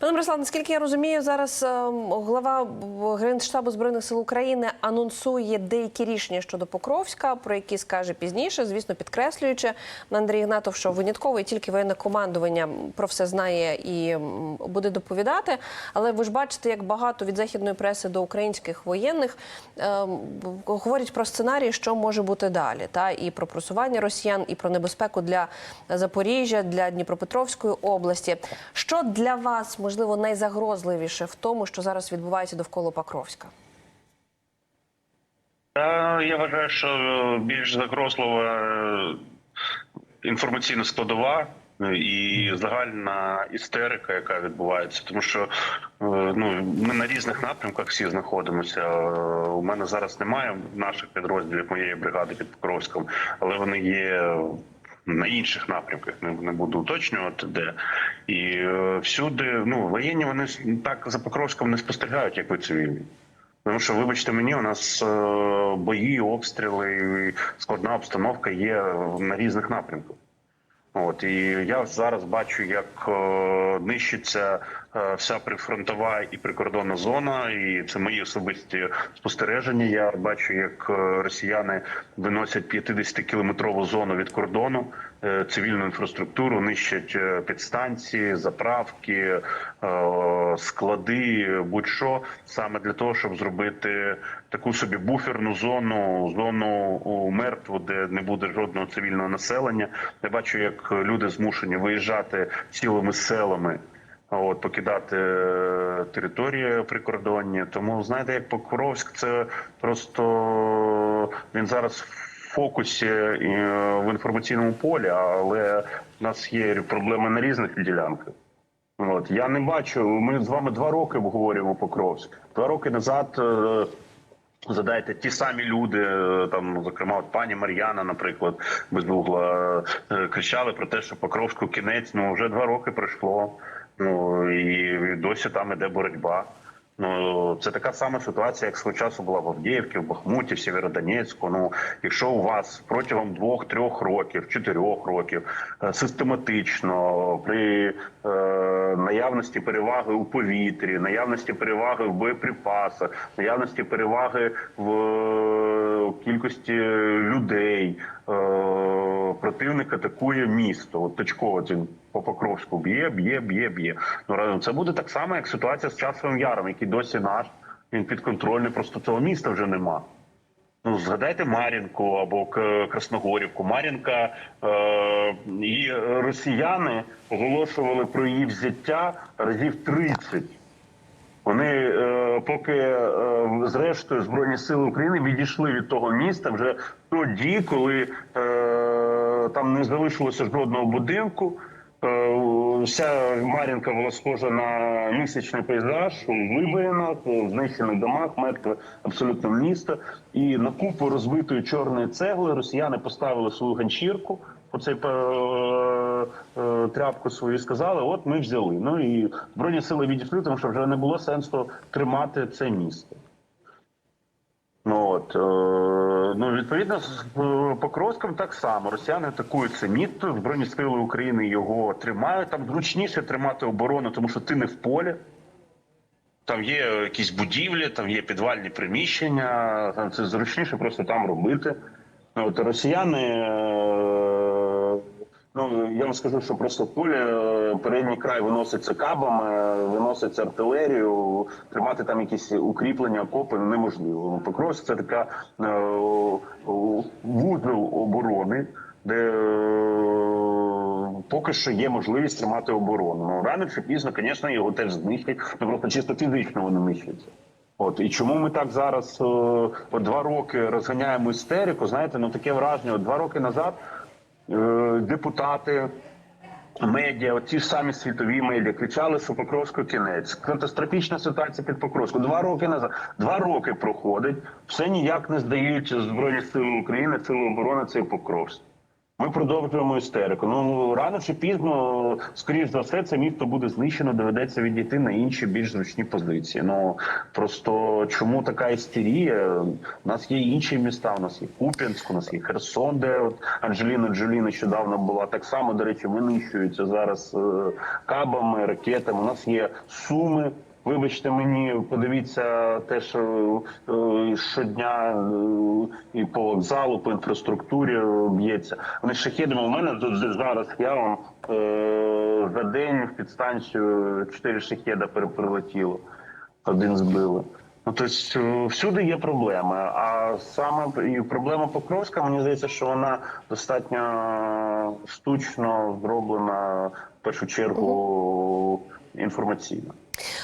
Пане Мирослав, наскільки я розумію, зараз ем, глава Генштабу збройних сил України анонсує деякі рішення щодо Покровська, про які скаже пізніше, звісно, підкреслюючи Андрій Гнатов, що винятково і тільки воєнне командування про все знає і буде доповідати. Але ви ж бачите, як багато від західної преси до українських воєнних ем, говорять про сценарії, що може бути далі, та і про просування росіян, і про небезпеку для Запоріжжя, для Дніпропетровської області. Що для вас можливо найзагрозливіше в тому, що зараз відбувається довкола Покровська? Я вважаю, що більш загрозлива е, інформаційна складова е, і загальна істерика, яка відбувається, тому що е, ну ми на різних напрямках всі знаходимося. Е, У мене зараз немає наших підрозділів моєї бригади під Покровськом, але вони є. На інших напрямках не, буду уточнювати, де і е, всюди ну воєнні вони так за Покровськом не спостерігають, як ви цивільні. Тому що, вибачте мені, у нас е, бої, обстріли, складна обстановка є на різних напрямках. От і я зараз бачу, як е, нищиться вся прифронтова і прикордонна зона, і це мої особисті спостереження. Я бачу, як е, росіяни виносять 50-кілометрову зону від кордону, е, цивільну інфраструктуру, нищать е, підстанції, заправки, е, склади, будь-що саме для того, щоб зробити таку собі буферну зону, зону мертву, де не буде жодного цивільного населення. Я бачу, як люди змушені виїжджати цілими селами. От покидати е, території прикордонні. Тому знаєте, як Покровськ, це просто він зараз в фокусі е, в інформаційному полі, але в нас є проблеми на різних ділянках. От я не бачу. Ми з вами два роки обговорюємо Покровськ. Два роки назад. е, Задайте ті самі люди, там зокрема, от пані Мар'яна, наприклад, бездугла, е, кричали про те, що Покровську кінець. Ну вже два роки пройшло. Ну і досі там іде боротьба. Ну це така сама ситуація, як свого часу була в Авдіївці, в Бахмуті, в Сєвєродонецьку. Ну, якщо у вас протягом двох-трьох років, чотирьох років е, систематично при е, наявності переваги у повітрі, наявності переваги в боєприпасах, наявності переваги в е, кількості людей, е, противник атакує місто. От точково він по Покровську б'є, б'є, б'є, б'є. Ну разом це буде так само, як ситуація з часовим яром, який досі наш. Він підконтрольний, просто цього міста вже нема. Ну, згадайте Мар'їнку або Красногорівку. Мар'їнка е- і росіяни оголошували про її взяття разів 30. Вони е, поки е, зрештою збройні сили України відійшли від того міста вже тоді, коли е, там не залишилося жодного будинку. Е, Вся Мар'їнка була схожа на місячний пейзаж у знищених домах, мертве абсолютно місто. І на купу розбитої чорної цегли росіяни поставили свою ганчірку, оцей е, е, тряпку свою і сказали: от ми взяли. Ну і збройні сили відійшли, тому що вже не було сенсу тримати це місто. Ну от ну відповідно з е, Покровськом так само. Росіяни атакують це місто. Збройні сили України його тримають. Там зручніше тримати оборону, тому що ти не в полі. Там є якісь будівлі, там є підвальні приміщення. Там це зручніше просто там робити. От росіяни. е, Ну я вам скажу, що просто в полі е, передній край виноситься кабами, виноситься артилерію, тримати там якісь укріплення, окопи неможливо. Покровськ це така е, вузол оборони, де е, поки що є можливість тримати оборону. Ну рано чи пізно, звісно, його теж знищать, ну просто чисто фізично вони нищаться. От і чому ми так зараз е, от два роки розганяємо істерику? Знаєте, ну таке враження. От два роки назад е, депутати. Медіа, оці ж самі світові медіа кричали, що Покровську кінець. Катастрофічна ситуація під Покровську. Два роки назад. Два роки проходить. Все ніяк не здають Збройні Сили України, Сили оборони цей Покровськ. Ми продовжуємо істерику. Ну рано чи пізно, скоріш за все, це місто буде знищено. Доведеться відійти на інші більш зручні позиції. Ну просто чому така істерія? У нас є інші міста. У нас є Куп'янськ, у нас є Херсон, де от Анджеліна Джолі нещодавно була так само. До речі, винищується зараз е, кабами, ракетами. У нас є суми. Вибачте мені, подивіться те, що е, щодня е, і по вокзалу, по інфраструктурі б'ється. Вони шахідами. У мене тут зараз я вам е, за день в підстанцію чотири шахеда пере- прилетіло. Один збили. Ну, тобто всюди є проблеми. А саме і проблема Покровська, мені здається, що вона достатньо штучно зроблена в першу чергу інформаційно.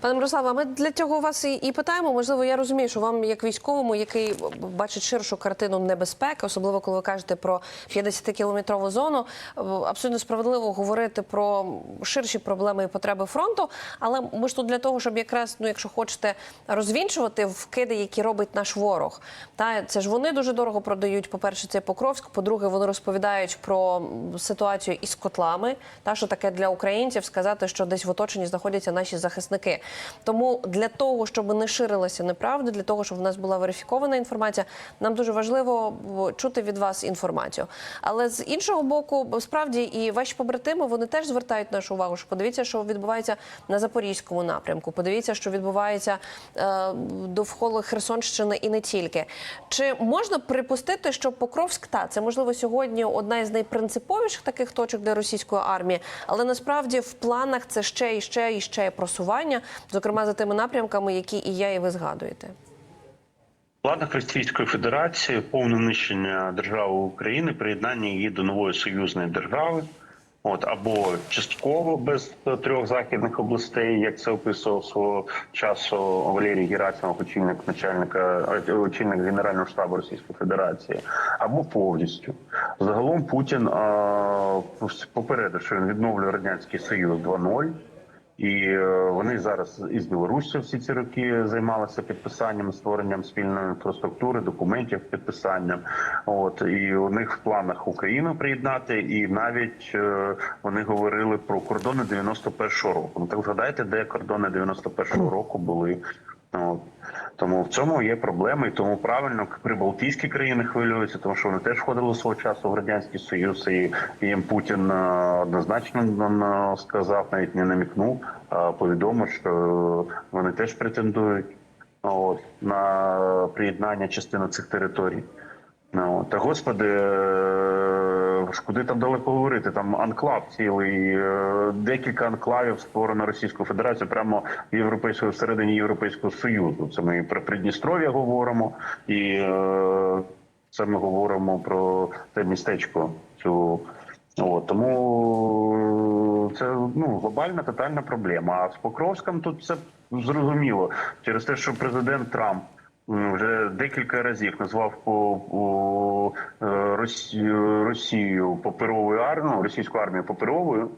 Пане Мирославе, ми для цього вас і, і питаємо. Можливо, я розумію, що вам, як військовому, який бачить ширшу картину небезпеки, особливо коли ви кажете про 50-кілометрову зону, е, абсолютно справедливо говорити про ширші проблеми і потреби фронту. Але ми ж тут для того, щоб якраз, ну якщо хочете, розвінчувати вкиди, які робить наш ворог. Та це ж вони дуже дорого продають. По перше, це Покровськ. По-друге, вони розповідають про ситуацію із котлами. Та що таке для українців сказати, що десь в оточенні знаходяться наші захисники. Тому для того, щоб не ширилася неправда, для того, щоб в нас була верифікована інформація, нам дуже важливо чути від вас інформацію. Але з іншого боку, справді і ваші побратими вони теж звертають нашу увагу. Що подивіться, що відбувається на запорізькому напрямку. Подивіться, що відбувається е, довкола Херсонщини і не тільки. Чи можна припустити, що Покровськ та це можливо сьогодні одна із найпринциповіших таких точок для російської армії, але насправді в планах це ще і ще і ще просування, зокрема за тими напрямками, які і я, і ви згадуєте. Планах Російської Федерації повне нищення держави України, приєднання її до нової союзної держави, от або частково без трьох західних областей, як це описував свого часу Валерій Герасимов, очільник начальника очільник Генерального штабу Російської Федерації, або повністю. Загалом Путін е, попередив, що він відновлює радянський союз 2.0. І е, вони зараз із Білорусі всі ці роки займалися підписанням, створенням спільної інфраструктури, документів, підписанням. От і у них в планах Україну приєднати, і навіть е, вони говорили про кордони 91-го року. Ну так згадайте, де кордони 91-го року були. От. Тому в цьому є проблеми, і тому правильно прибалтійські країни хвилюються, тому що вони теж входили свого часу в радянський союз, і їм Путін е, однозначно сказав, навіть не намікнув, а повідомив, що вони теж претендують от, на приєднання частини цих територій. Ну, от. Та господи, е, ж куди там далеко говорити? Там анклав цілий, е, декілька анклавів створено Російською Федерацією прямо в європейському всередині Європейського Союзу. Це ми про Придністров'я говоримо, і е, це ми говоримо про те містечко. Цю От, тому це ну глобальна тотальна проблема. А з Покровськом тут все зрозуміло через те, що президент Трамп вже декілька разів назвав по, по е, Росію, паперовою армією, російську армію паперовою.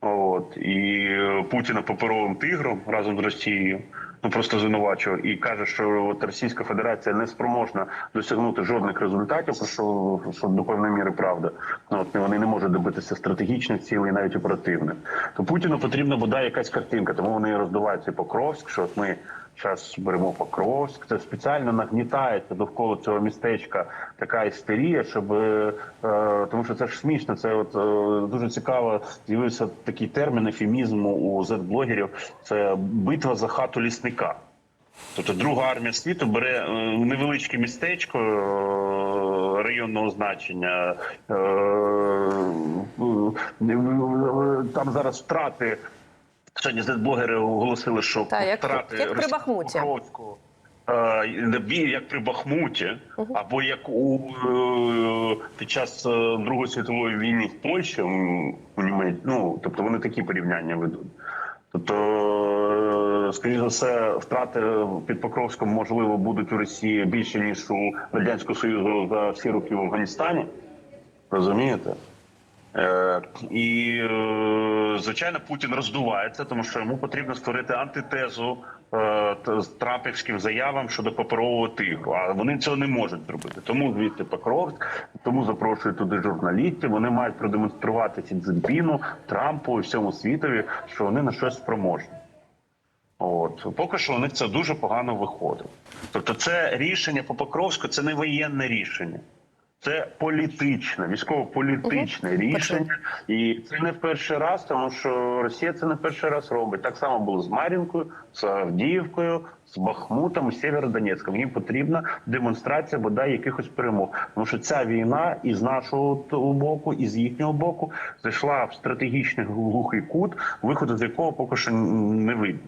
От і Путіна паперовим тигром разом з Росією. Ну просто звинувачував і каже, що от Російська Федерація не спроможна досягнути жодних результатів, про що, що до певної міри правда. Ну от вони не можуть добитися стратегічних цілей, навіть оперативних. То Путіну потрібна бодай якась картинка, тому вони роздувають цей Покровськ, що от ми зараз беремо Покровськ. Це спеціально нагнітається довкола цього містечка така істерія, щоб е, е, тому що це ж смішно. Це от е, дуже цікаво. З'явився такий термін ефемізму у зет-блогерів. Це битва за хату лісника. Тобто друга армія світу бере е, невеличке містечко е, районного значення. Там зараз втрати. Сьогодні зет-блогери оголосили, що Та, як- втрати як при Бахмуті. Е, бій, як при Бахмуті, або як у е, під час е, Другої світової війни в Польщі у Німеччині. Ну тобто вони такі порівняння ведуть. Тобто, скоріш за все, втрати під Покровськом можливо будуть у Росії більше ніж у радянського союзу за всі роки в Афганістані. Розумієте? Е, і е, звичайно, Путін роздувається, тому що йому потрібно створити антитезу е, з трампівським заявам щодо паперового тигру. А вони цього не можуть зробити. Тому звідти Покровськ, тому запрошують туди журналістів. Вони мають продемонструвати Сі Цзіньпіну, Трампу і всьому світові, що вони на щось спроможні. От поки що у них це дуже погано виходить. Тобто, це рішення по Покровську це не воєнне рішення, це політичне, військово-політичне рішення, і це не в перший раз, тому що Росія це не перший раз робить. Так само було з Мар'їнкою, з Авдіївкою, з Бахмутом, з Сєвєродонецьком. Їм потрібна демонстрація бодай якихось перемог. Тому що ця війна і з нашого боку, і з їхнього боку зайшла в стратегічний глухий кут, виходу з якого поки що не видно.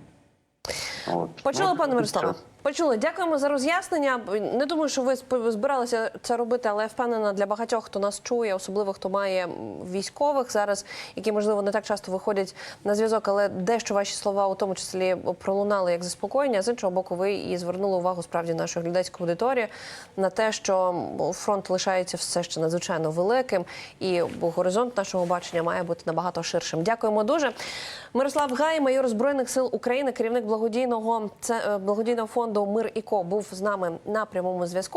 От. Почули, Ну, пане Мирославе? Почули. Дякуємо за роз'яснення. Не думаю, що ви збиралися це робити, але я впевнена для багатьох, хто нас чує, особливо хто має військових зараз, які можливо не так часто виходять на зв'язок, але дещо ваші слова у тому числі пролунали як заспокоєння. З іншого боку, ви і звернули увагу справді нашої глядацької аудиторії на те, що фронт лишається все ще надзвичайно великим, і горизонт нашого бачення має бути набагато ширшим. Дякуємо дуже. Мирослав Гай, майор збройних сил України, керівник благодійного е, благодійного фонду Мир і Ко був з нами на прямому зв'язку.